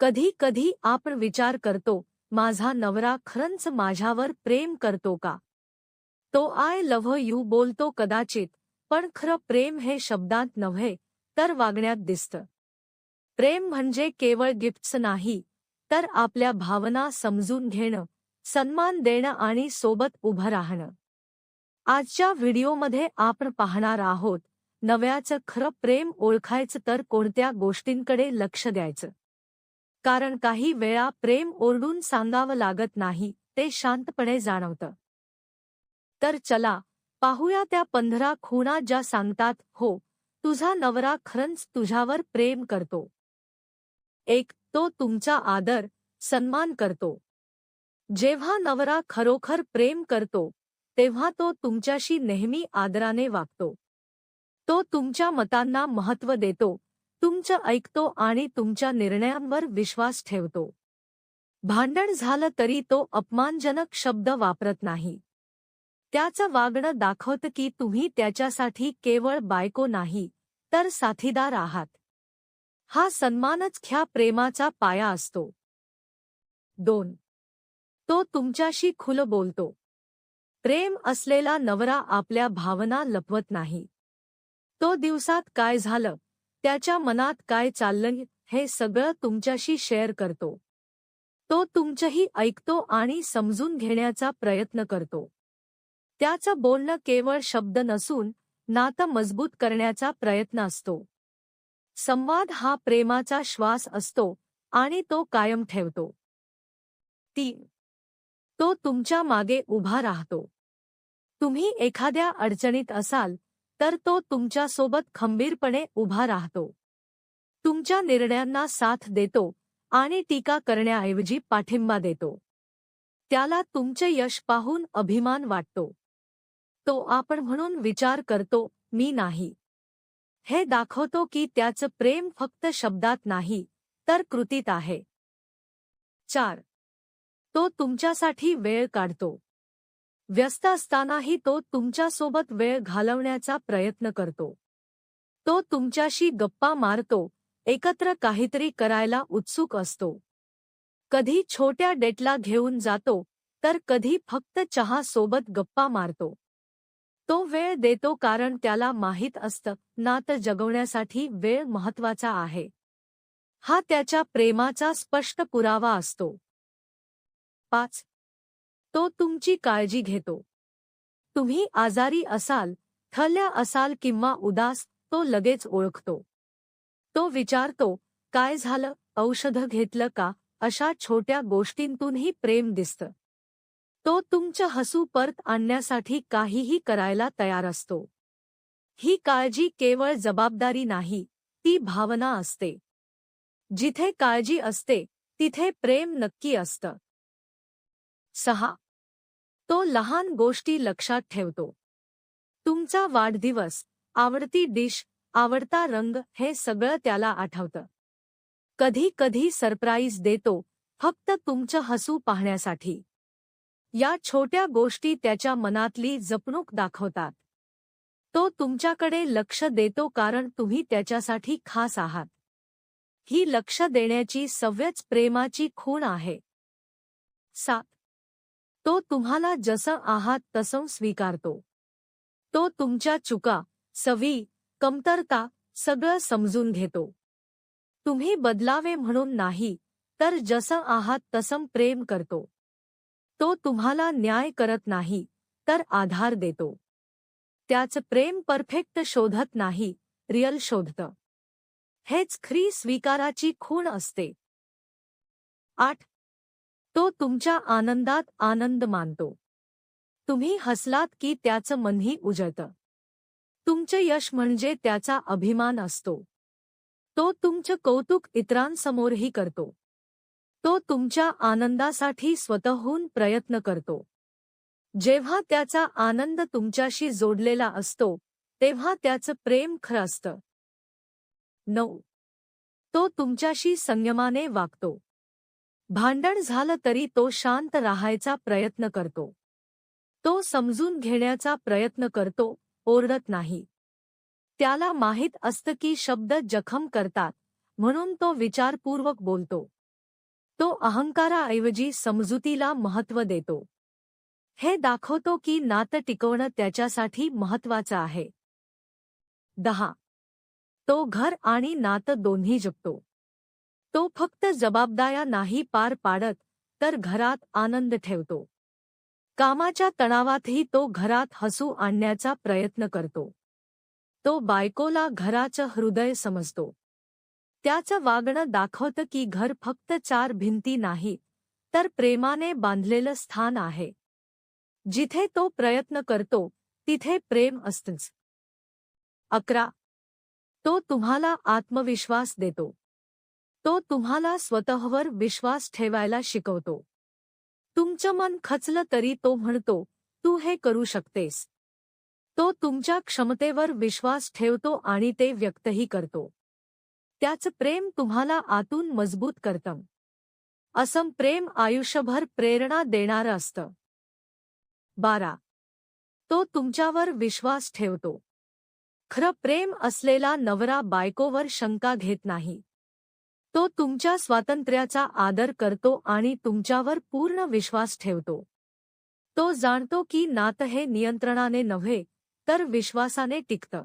कधी कधी आपण विचार करतो माझा नवरा खरंच माझ्यावर प्रेम करतो का? तो आय लव्ह यू बोलतो कदाचित पण खरं प्रेम हे शब्दांत नव्हे तर वागण्यात दिसतं. प्रेम म्हणजे केवळ गिफ्ट्स नाही तर आपल्या भावना समजून घेणं सन्मान देणं आणि सोबत उभं राहणं. आजच्या व्हिडिओमध्ये आपण पाहणार आहोत नव्याचं खरं प्रेम ओळखायचं तर कोणत्या गोष्टींकडे लक्ष द्यायचं? कारण काही वेळा प्रेम ओरडून सांगावं लागत नाही ते शांतपणे जाणवतं. तर चला पाहूया त्या पंधरा खुणा ज्या सांगतात हो तुझा नवरा खरंच तुझ्यावर प्रेम करतो. एक तो तुमचा आदर सन्मान करतो. जेव्हा नवरा खरोखर प्रेम करतो तेव्हा तो तुमच्याशी नेहमी आदराने वागतो. तो तुमच्या मतांना महत्त्व देतो तुमचं ऐकतो आणि तुमच्या निर्णयांवर विश्वास ठेवतो. भांडण झालं तरी तो अपमानजनक शब्द वापरत नाही. त्याचं वागणं दाखवतं की तुम्ही त्याच्यासाठी केवळ बायको नाही तर साथीदार आहात. हा सन्मानच ख्या प्रेमाचा पाया असतो. दोन. तो तुमच्याशी खुलं बोलतो. प्रेम असलेला नवरा आपल्या भावना लपवत नाही. तो दिवसात काय झालं? त्याच्या मनात काय चाललंय हे सगळं तुमच्याशी शेअर करतो. तो तुमचंही ऐकतो आणि समजून घेण्याचा प्रयत्न करतो. त्याचं बोलणं केवळ शब्द नसून नातं मजबूत करण्याचा प्रयत्न असतो. संवाद हा प्रेमाचा श्वास असतो आणि तो कायम ठेवतो. तीन. तो तुमच्या मागे उभा राहतो. तुम्ही एखाद्या अडचणीत असाल तर तो तुमच्यासोबत खंबीरपणे उभा राहतो. तुमच्या निर्णयांना साथ देतो आणि टीका करण्याऐवजी पाठिंबा देतो. त्याला तुमचे यश पाहून अभिमान वाटतो. तो आपण म्हणून विचार करतो मी नाही. हे दाखवतो की त्याचं प्रेम फक्त शब्दात नाही तर कृतीत आहे. चार. तो तुमच्यासाठी वेळ काढतो. व्यस्त असतानाही तो तुमच्यासोबत वेळ घालवण्याचा प्रयत्न करतो. तो तुमच्याशी गप्पा मारतो एकत्र काहीतरी करायला उत्सुक असतो. कधी छोट्या डेटला घेऊन जातो तर कधी फक्त चहा सोबत गप्पा मारतो. तो वेळ देतो कारण त्याला माहीत असतं नातं जगवण्यासाठी वेळ महत्त्वाचा आहे. हा त्याच्या प्रेमाचा स्पष्ट पुरावा असतो. पाच तो तुमची काळजी घेतो. तुम्ही आजारी असाल थल्या असाल किंवा उदास तो लगेच ओळखतो. तो विचारतो काय झालं? औषधं घेतलं का? अशा छोट्या गोष्टींतूनही प्रेम दिसतं. तो तुमचं हसू परत आणण्यासाठी काहीही करायला तयार असतो. ही काळजी केवळ जबाबदारी नाही ती भावना असते. जिथे काळजी असते तिथे प्रेम नक्की असतं. सहा तो लहान गोष्टी लक्षात ठेवतो. तुमचा वाढदिवस आवडती डिश आवडता रंग हे सगळं त्याला आठवतं. कधी कधी सरप्राईज देतो फक्त तुमचं हसू पाहण्यासाठी. या छोट्या गोष्टी त्याच्या मनातली जपणूक दाखवतात. तो तुमच्याकडे लक्ष देतो कारण तुम्ही त्याच्यासाठी खास आहात. ही लक्ष देण्याची सव्यच प्रेमाची खूण आहे. सात तो तुम्हाला जसं आहात तसं स्वीकारतो. तो तुमच्या चुका सवी कमतरता सगळं समजून घेतो. तुम्ही बदलावे म्हणून नाही तर जसं आहात तसं प्रेम करतो. तो तुम्हाला न्याय करत नाही तर आधार देतो. त्याचं प्रेम परफेक्ट शोधत नाही रिअल शोधतं. हेच खरी स्वीकाराची खूण असते. आठ तो तुमच्या आनंदात आनंद मानतो. तुम्ही हसलात की त्याचं मनही उजळतं. तुमचे यश म्हणजे त्याचा अभिमान असतो. तो तुमचं कौतुक इतरांसमोरही करतो. तो तुमच्या आनंदासाठी स्वतःहून प्रयत्न करतो. जेव्हा त्याचा आनंद तुमच्याशी जोडलेला असतो तेव्हा त्याचं प्रेम खरं असतं. नऊ. तो तुमच्याशी संयमाने वागतो. भांडण झालं तरी तो शांत राहायचा प्रयत्न करतो. तो समजून घेण्याचा प्रयत्न करतो ओरडत नाही. त्याला माहीत असतं की शब्द जखम करतात म्हणून तो विचारपूर्वक बोलतो. तो अहंकाराऐवजी समजुतीला महत्त्व देतो. हे दाखवतो की नातं टिकवणं त्याच्यासाठी महत्वाचं आहे. दहा. तो घर आणि नातं दोन्ही जगतो तो फक्त जबाबदाऱ्या नाही पार पाडत तर घरात आनंद ठेवतो. कामाच्या तणावातही तो घरात हसू आणण्याचा प्रयत्न करतो. तो बायकोला घराचं हृदय समजतो. त्याचं वागणं दाखवतं की घर फक्त चार भिंती नाही तर प्रेमाने बांधलेलं स्थान आहे. जिथे तो प्रयत्न करतो तिथे प्रेम असतंच. अकरा. तो तुम्हाला आत्मविश्वास देतो. तो तुम्हाला स्वतःवर विश्वास ठेवायला शिकवतो. तुमचं मन खचलं तरी तो म्हणतो तू हे करू शकतेस. तो तुमच्या क्षमतेवर विश्वास ठेवतो आणि ते व्यक्तही करतो. त्याचं प्रेम तुम्हाला आतून मजबूत करतं. असं प्रेम आयुष्यभर प्रेरणा देणारं असतं. बारा. तो तुमच्यावर विश्वास ठेवतो. खरं प्रेम असलेला नवरा बायकोवर शंका घेत नाही. तो तुमच्या स्वातंत्र्याचा आदर करतो आणि तुमच्यावर पूर्ण विश्वास ठेवतो. तो जाणतो की नातं हे नियंत्रणाने नव्हे तर विश्वासाने टिकतं.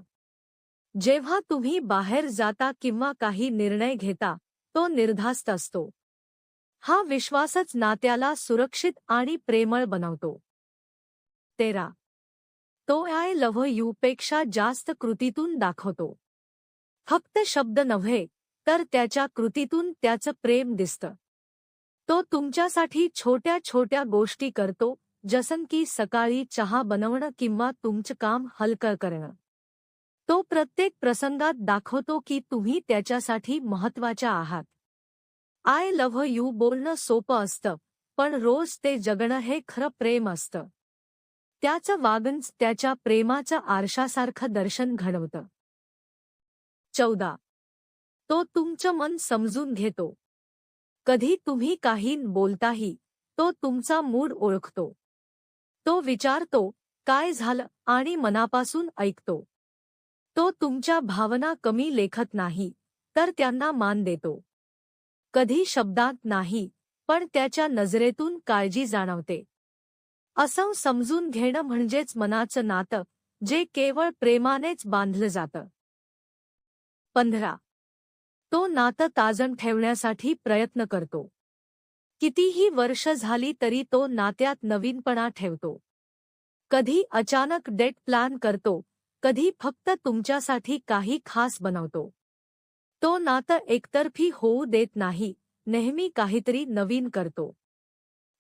जेव्हा तुम्ही बाहेर जाता किंवा काही निर्णय घेता तो निर्धास्त असतो. हा विश्वासच नात्याला सुरक्षित आणि प्रेमळ बनवतो. तेरा. तो आय लव्ह यूपेक्षा जास्त कृतीतून दाखवतो. फक्त शब्द नव्हे तर त्याच्या कृतीतून त्याचं प्रेम दिसतं. तो तुमच्यासाठी छोट्या छोट्या गोष्टी करतो जसं की सकाळी चहा बनवणं किंवा तुमचं काम हलकं करणं. तो प्रत्येक प्रसंगात दाखवतो की तुम्ही त्याच्यासाठी महत्त्वाच्या आहात. आय लव्ह यू बोलणं सोपं असतं पण रोज ते जगणं हे खरं प्रेम असतं. त्याचं वागणच त्याच्या प्रेमाचं आरशासारखं दर्शन घडवतं. चौदा. तो तुमचं मन समजून घेतो. कधी तुम्ही काही बोलताही तो तुमचा मूड ओळखतो. तो विचारतो काय झालं? आणि मनापासून ऐकतो. तो तुमच्या भावना कमी लेखत नाही तर त्यांना मान देतो. कधी शब्दात नाही पण त्याच्या नजरेतून काळजी जाणवते. असं समजून घेणं म्हणजेच मनाचं नातं जे केवळ प्रेमानेच बांधलं जातं. पंधरा तो नातं ताजण ठेवण्यासाठी प्रयत्न करतो. कितीही वर्ष झाली तरी तो नात्यात नवीनपणा ठेवतो. कधी अचानक डेट प्लॅन करतो कधी फक्त तुमच्यासाठी काही खास बनवतो. तो नातं एकतर्फी होऊ देत नाही नेहमी काहीतरी नवीन करतो.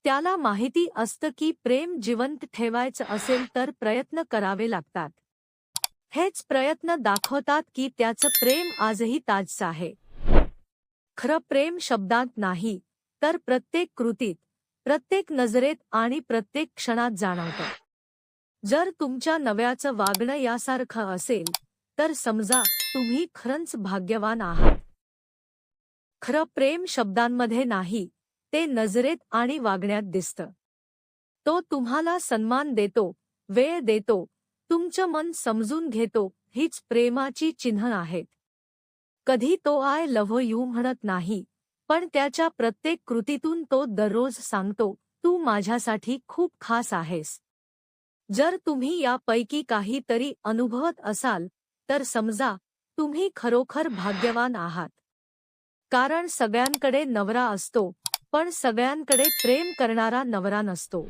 त्याला माहिती असतं की प्रेम जिवंत ठेवायचं असेल तर प्रयत्न करावे लागतात. हेच प्रयत्न दाखवतात की त्याचं प्रेम आजही ताजचं आहे. खरं प्रेम शब्दांत नाही तर प्रत्येक कृतीत प्रत्येक नजरेत आणि प्रत्येक क्षणात जाणवतं. जर तुमच्या नव्याचं वागणं यासारखं असेल तर समजा तुम्ही खरंच भाग्यवान आहात. खरं प्रेम शब्दांमध्ये नाही ते नजरेत आणि वागण्यात दिसतं. तो तुम्हाला सन्मान देतो वेळ देतो तुमचं मन समजून घेतो हीच प्रेमाची चिन्ह आहेत. कधी तो आय लव्ह यू म्हणत नाही पण त्याच्या प्रत्येक कृतीतून तो दररोज सांगतो तू माझ्यासाठी खूप खास आहेस. जर तुम्ही यापैकी काहीतरी अनुभवत असाल तर समजा तुम्ही खरोखर भाग्यवान आहात. कारण सगळ्यांकडे नवरा असतो पण सगळ्यांकडे प्रेम करणारा नवरा नसतो.